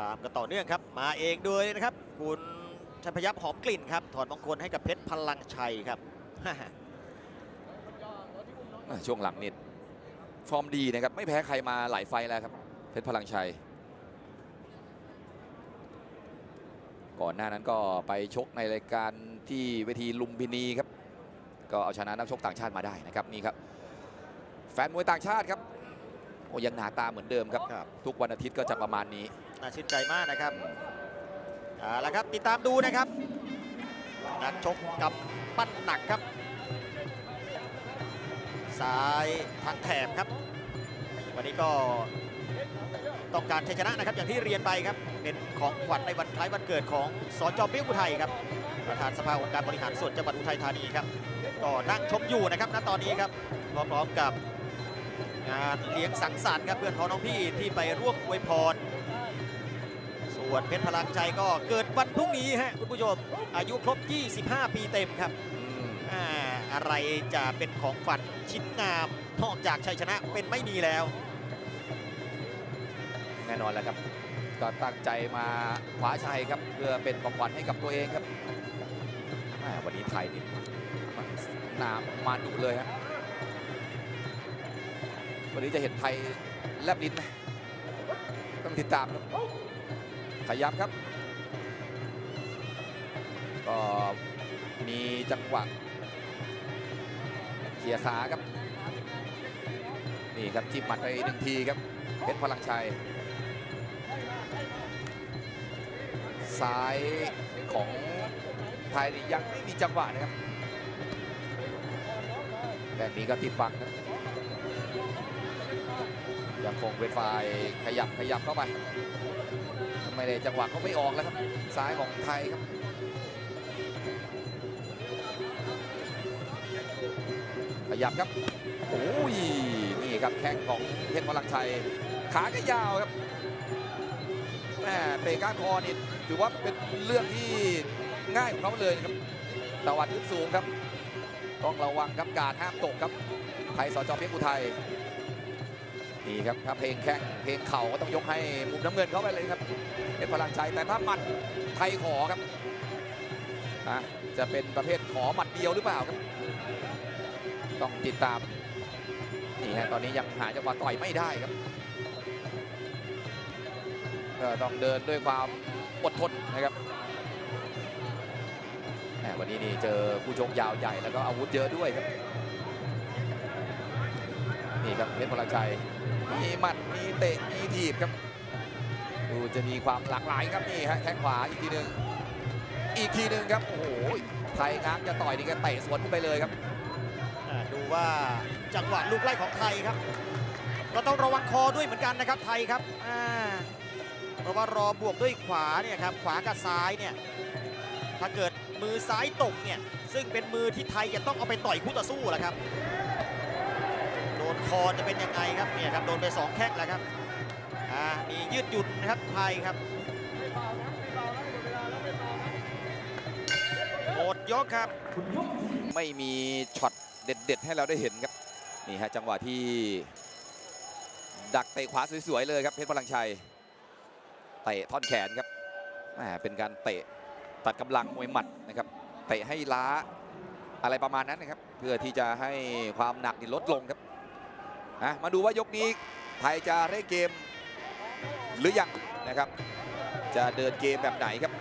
ตามกันต่อเนื่องครับ มาเองด้วยนะครับ คุณชัยพยับหอมกลิ่นครับ ถอดมงคลให้กับเพชรพลังชัยครับอะช่วงหลังนี่ฟอร์มดีนะครับ ไม่แพ้ใครมาหลายไฟล์แล้วครับ เพชรพลังชัย ก่อนหน้านั้นก็ไปชกในรายการที่เวทีลุมพินีครับ ก็เอาชนะนักชกต่างชาติมาได้นะครับนี่ครับ แฟนมวยต่างชาติครับโอ้ยังหนาตาเหมือนเดิมครับครับทุกวันอาทิตย์ก็จะประมาณนี้ น่าชื่นใจมากนะครับเอาละครับติดตามดูนะครับนักชกกับปั้นหนักครับ ซ้ายทางแถบครับ วันนี้ก็ต้องการชัยชนะนะครับ อย่างที่เรียนไปครับ เป็นของขวัญในวันคล้ายวันเกิดของสจเปี้ยอุทัยครับ ประธานสภาองค์การบริหารส่วนจังหวัดอุทัยธานีครับ ก็นั่งชมอยู่นะครับณตอนนี้ครับ พร้อมๆกับงานเลี้ยงสังสรรค์ครับเพื่อนพ้องน้องพี่ที่ไปร่วมอวยพร วนเพชรพลังใจก็เกิดวันพรุ่งนี้ฮะคุณผู้ชม อายุครบ 25 ปีเต็มครับอืมอ่าอะไรจะเป็นของฝันชิ้นงามนอกจากชัยชนะเป็นไม่มีแล้ว แน่นอนแล้วครับก็ตั้งใจมาคว้าชัยครับ เพื่อเป็นของขวัญให้กับตัวเองครับแหม่วันนี้ไทยนี่มันหนามาดุเลยฮะวันนี้จะเห็นไทยแลบลิ้นไหมต้องติดตามครับ ขยับครับ ก็มีจังหวะเขี่ยขาครับ นี่ครับจิ้มหมัดไปหนึ่งทีครับเพชรพลังชัย ซ้ายของไทยนี่ยังไม่มีจังหวะนะครับแบบนี้ก็ติดบังครับ ยังคงเป็นฝ่ายขยับขยับเข้าไป ไม่ได้จังหวะเขาไม่ออกแล้วครับ ซ้ายของไทยครับขยับครับโอ้ยนี่ครับแข้งของเพชรพลังชัย ขาก็ยาวครับแม่เตะก้านคอนี่ถือว่าเป็นเรื่องที่ง่ายของเขาเลยครับตะวันขึ้นสูงครับ ต้องระวังครับการห้ามตกครับไทยสจเพชรอุทัย นี่ครับถ้าเพลงแข้งเพลงเข่าก็ต้องยกให้มุมน้ำเงินเข้าไปเลยครับเพชรพลังชัยแต่ถ้าหมัดไทยขอครับนะจะเป็นประเภทขอหมัดเดียวหรือเปล่าครับ ต้องติดตามนี่ฮะตอนนี้ยังหาจังหวะต่อยไม่ได้ครับก็ต้องเดินด้วยความอดทนนะครับวันนี้นี่เจอผู้ชกยาวใหญ่แล้วก็อาวุธเยอะด้วยครับ นี่ครับเพชรพลชัย มีหมัดมีเตะมีถีบครับดูจะมีความหลากหลายครับนี่ฮะแข้งขวาอีกทีหนึ่งอีกทีหนึ่งครับโอ้โหไทยง้างจะต่อยนี่ก็เตะสวนขึ้นไปเลยครับดูว่าจังหวะลูกไล่ของไทยครับ ก็ต้องระวังคอด้วยเหมือนกันนะครับไทยครับเพราะว่ารอบวกด้วยขวาเนี่ยครับขวากับซ้ายเนี่ยถ้าเกิดมือซ้ายตกเนี่ยซึ่งเป็นมือที่ไทยจะต้องเอาไปต่อยคู่ต่อสู้แหละครับ คอจะเป็นยังไงครับเนี่ยครับโดนไปสองแข้งแล้วครับอ่ามียืดหยุ่นนะครับไทยครับหมดยกครับ ไม่มีช็อตเด็ด ๆ ให้เราได้เห็นครับนี่ฮะจังหวะที่ ดักเตะขวาสวยๆเลยครับเพชรพลังชัยเตะท่อนแขนครับเป็นการเตะตัดกำลังมวยหมัดนะครับเตะให้ล้าอะไรประมาณนั้นนะครับ เพื่อที่จะให้ความหนักนี่ลดลงครับ นะมาดูว่ายกนี้ไทยจะเร่งเกมหรือยังนะครับ จะเดินเกมแบบไหนครับ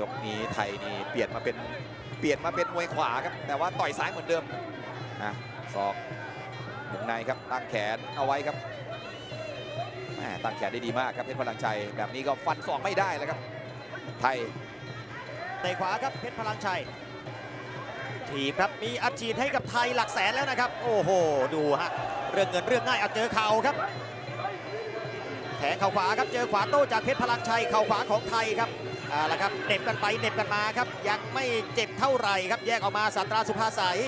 ยกนี้ไทยนี่เปลี่ยนมาเป็นเปลี่ยนมาเป็นมวยขวาครับ แต่ว่าต่อยซ้ายเหมือนเดิมนะศอกวงในครับตั้งแขนเอาไว้ครับตั้งแขนได้ดีมากครับเพชรพลังชัยแบบนี้ก็ฟันศอกไม่ได้แล้วครับ ไทยเตะขวาครับเพชรพลังชัย ถีครับมีอัดฉีดให้กับไทยหลักแสนแล้วนะครับ โอ้โห ดูฮะเรื่องเงินเรื่องง่ายเอาเจอเข่าครับ แทงเข่าขวาครับเจอขวาโต้จากเพชรพลังชัยเข่าขวาของไทยครับเอาละครับเหน็บกันไปเหน็บกันมาครับยังไม่เจ็บเท่าไหร่ครับแยกออกมาสัตราสุภาษัย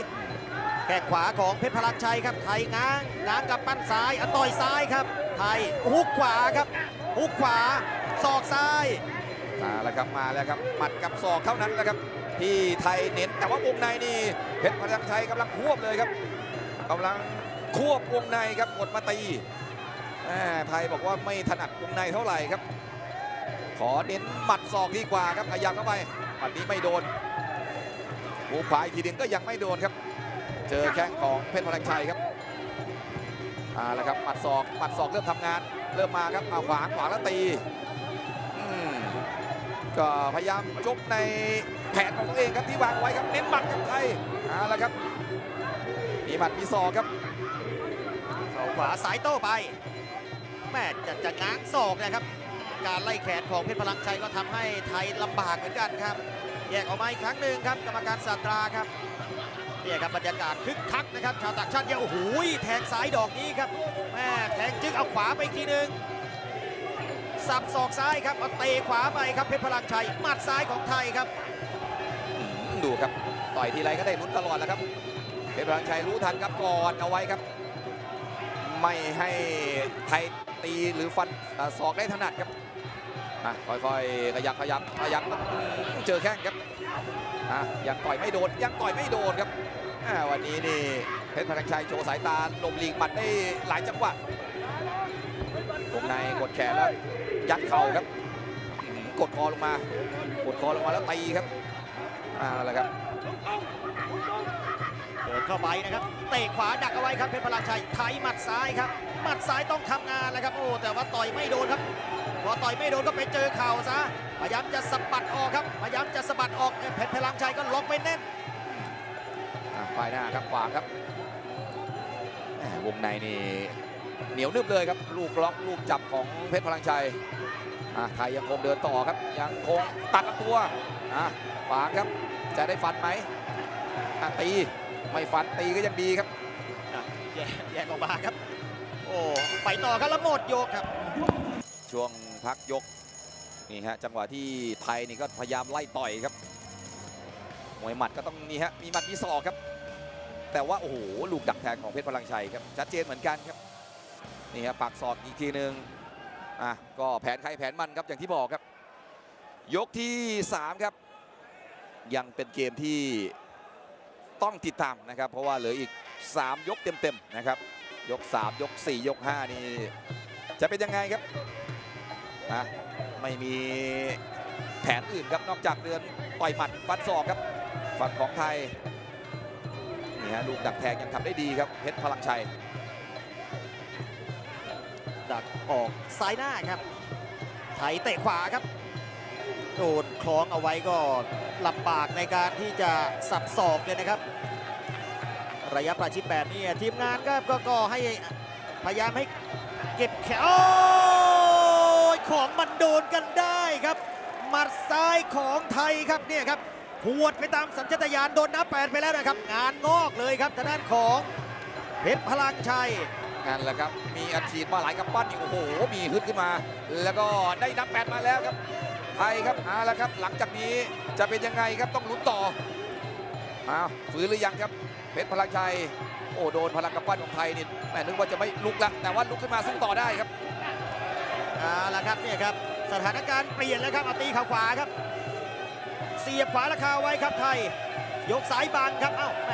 แข้งขวาของเพชรพลังชัยครับไทยง้างง้างกับปั้นซ้ายอต่อยซ้ายครับ ไทยฮุกขวาครับฮุกขวาศอกซ้ายมาแล้วครับมาแล้วครับหมัดกับศอกเท่านั้นแหละครับ ที่ไทยเน้นแต่ว่าวงในนี่เพชรพลังชัยกำลังควบเลยครับกำลังควบวงในครับกดมาตีไทยบอกว่าไม่ถนัดวงในเท่าไหร่ครับ ขอเน้นหมัดศอกดีกว่าครับขยับเข้าไปหมัดนี้ไม่โดนหูขวาอีกทีหนึงก็ยังไม่โดนครับ เจอแข้งของเพชรพลังชัยครับเอาละครับหมัดศอกหมัดศอกเริ่มทำงาน เริ่มมาครับเอาขวางขวางแล้วตีก็พยายามจบใน แผนของตัวเองครับที่วางไว้ครับเน้นหมัดกับไทยเอาละครับมีหมัดมีศอกครับเข่าขวาสายโต้ไปแม่จะจะง้างศอกนะครับ การไล่แขนของเพชรพลังชัยก็ทำให้ไทยลำบากเหมือนกันครับ แยกออกมาอีกครั้งหนึ่งครับกรรมการศาสตราครับเนี่ยครับบรรยากาศคึกคักนะครับ ชาวต่างชาติเยอะโอ้โหแทงซ้ายดอกนี้ครับแม่แทงจึ๊กเอาขวาไปอีกทีหนึ่งสับศอกซ้ายครับเอาเตะขวาไปครับเพชรพลังชัยหมัดซ้ายของไทยครับ ดูครับ ต่อยทีไรก็ได้ลุ้นตลอดแล้วครับเพชรพลังชัยรู้ทันครับก่อนเอาไว้ครับ ไม่ให้ไทยตีหรือฟันศอกได้ถนัดครับค่อยๆขยับขยับขยับเจอแข้งครับยังต่อยไม่โดนยังต่อยไม่โดนครับวันนี้นี่เพชรพลังชัยโชว์สายตาลบหลีกหมัดได้หลายจังหวะวงในกดแขนแล้วยัดเข่าครับ กดคอลงมากดคอลงมาแล้วตีครับ เอาละครับเดินเข้าไปนะครับ เตะขวาดักเอาไว้ครับเพชรพลังชัยไถหมัดซ้ายครับหมัดซ้ายต้องทำงานแล้วครับโอ้แต่ว่าต่อยไม่โดนครับพอต่อยไม่โดนก็ไปเจอเข่าซะพยายามจะสะบัดออกครับพยายามจะสะบัดออกเพชรพลังชัยก็ล็อกไว้แน่นอะฝ่ายหน้าครับขวาครับวงในนี่เหนียวนึบเลยครับ ลูกล็อกลูกจับของเพชรพลังชัยอะไทยยังคงเดินต่อครับ ยังคงตัดตัว อะขวางครับ จะได้ฟันไหมอะตีไม่ฟันตีก็ยังดีครับแยกแยกออกมาครับ โอ้ไปต่อครับแล้วหมดโยกครับ ช่วงพักยกนี่ฮะจังหวะที่ไทยนี่ก็พยายามไล่ต่อยครับมวยหมัดก็ต้องนี่ฮะมีหมัดมีศอกครับ แต่ว่าโอ้โหลูกดักแทงของเพชรพลังชัยครับชัดเจนเหมือนกันครับนี่ฮะปักศอกอีกทีหนึ่งอะก็แผนใครแผนมันครับอย่างที่บอกครับ ยกที่ 3 ครับ ยังเป็นเกมที่ต้องติดตามนะครับ เพราะว่าเหลืออีก 3 ยกเต็มๆนะครับ ยก 3 ยก 4 ยก 5 นี่ จะเป็นยังไงครับอะไม่มีแผนอื่นครับนอกจากเดือนต่อยหมัดฟันศอกครับฝั่งของไทยนี่ฮะลูกดักแทงยังทำได้ดีครับเพชรพลังชัย ดักออกซ้ายหน้าครับไถเตะขวาครับ โดนคล้องเอาไว้ก็ลำบากในการที่จะสับศอกเลยนะครับ ระยะประชิดแบบนี้ทีมงานก็กก็ให้พยายามให้เก็บแขนโอ้ยของมันโดนกันได้ครับหมัดซ้ายของไทยครับเนี่ยครับหวดไปตามสัญชาตญาณโดนนับแปดไปแล้วนะครับ งานงอกเลยครับทางด้านของเพชรพลังชัยนั่นแหละครับ มีอัดฉีดมาหลายกำปั้นอีกโอ้โห มีฮึดขึ้นมา แล้วก็ได้นับแปดมาแล้วครับ ไทยครับเอาละครับ หลังจากนี้จะเป็นยังไงครับต้องลุ้นต่ออ้าวฟื้นหรือยังครับเพชรพลังชัยโอ้โดนพลังกำปั้นของไทยนี่แหมนึกว่าจะไม่ลุกละแต่ว่าลุกขึ้นมาสู้ต่อได้ครับเอาละครับเนี่ยครับสถานการณ์เปลี่ยนแล้วครับเอาตีเข่าขวาครับ เสียบขวาราคาไว้ครับไทย ยกสายบังครับเอ้าแหม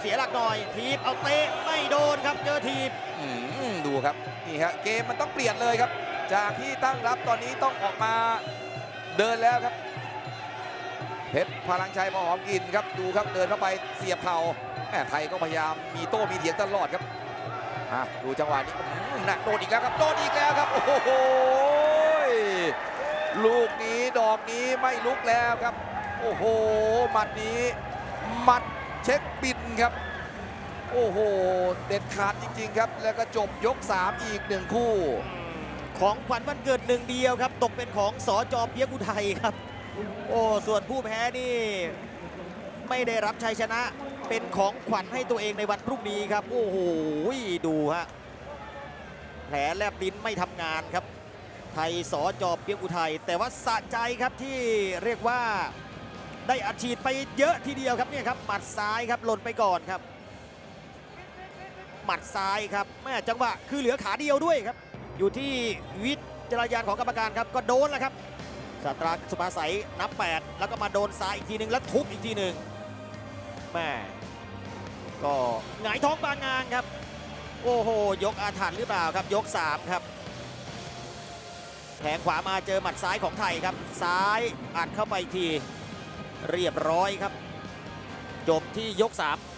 เสียหลักหน่อย ทีบเอาเตะไม่โดนครับเจอทีบอืมดูครับนี่ฮะเกมมันต้องเปลี่ยนเลยครับ จากที่ตั้งรับตอนนี้ต้องออกมา เดินแล้วครับ เพชรพลังชัยมาหอมกินครับดูครับเดินเข้าไปเสียบเข่าแม่ไทยก็พยายามมีโต้มีเถียงตลอดครับอะดูจังหวะนี้หนักโดนอีกแล้วครับโดนอีกแล้วครับโอ้โหลูกนี้ดอกนี้ไม่ลุกแล้วครับ โอ้โหหมัดนี้หมัดเช็คบินครับ โอ้โห เด็ดขาดจริง ๆ ครับ แล้วก็จบยก 3 อีกหนึ่งคู่ ของขวัญวันเกิดหนึ่งเดียวครับ ตกเป็นของสอจอเปียกอุทัยครับ โอ้ส่วนผู้แพ้นี่ ไม่ได้รับชัยชนะ เป็นของขวัญให้ตัวเองในวันพรุ่งนี้ครับ โอ้โหดูฮะแผลแลบลิ้นไม่ทำงานครับ ไทยสอจอเปียกอุทัยแต่ว่าสะใจครับที่เรียกว่าได้อัดฉีดไปเยอะทีเดียวครับเนี่ยครับหมัดซ้ายครับหล่นไปก่อนครับ หมัดซ้ายครับแม่จังหวะคือเหลือขาเดียวด้วยครับ อยู่ที่วิจารณญาณของกรรมการครับก็โดนแล้วครับสตราสุภาใสยนับ 8 แล้วก็มาโดนซ้ายอีกทีหนึ่งแล้วทุบอีกทีหนึ่งแม่ก็หงายท้องบางงานครับ โอ้โห ยกอาถรรพ์หรือเปล่าครับ ยก 3 ครับแทงขวามาเจอหมัดซ้ายของไทยครับ ซ้ายอัดเข้าไปทีเรียบร้อยครับ จบที่ยก 3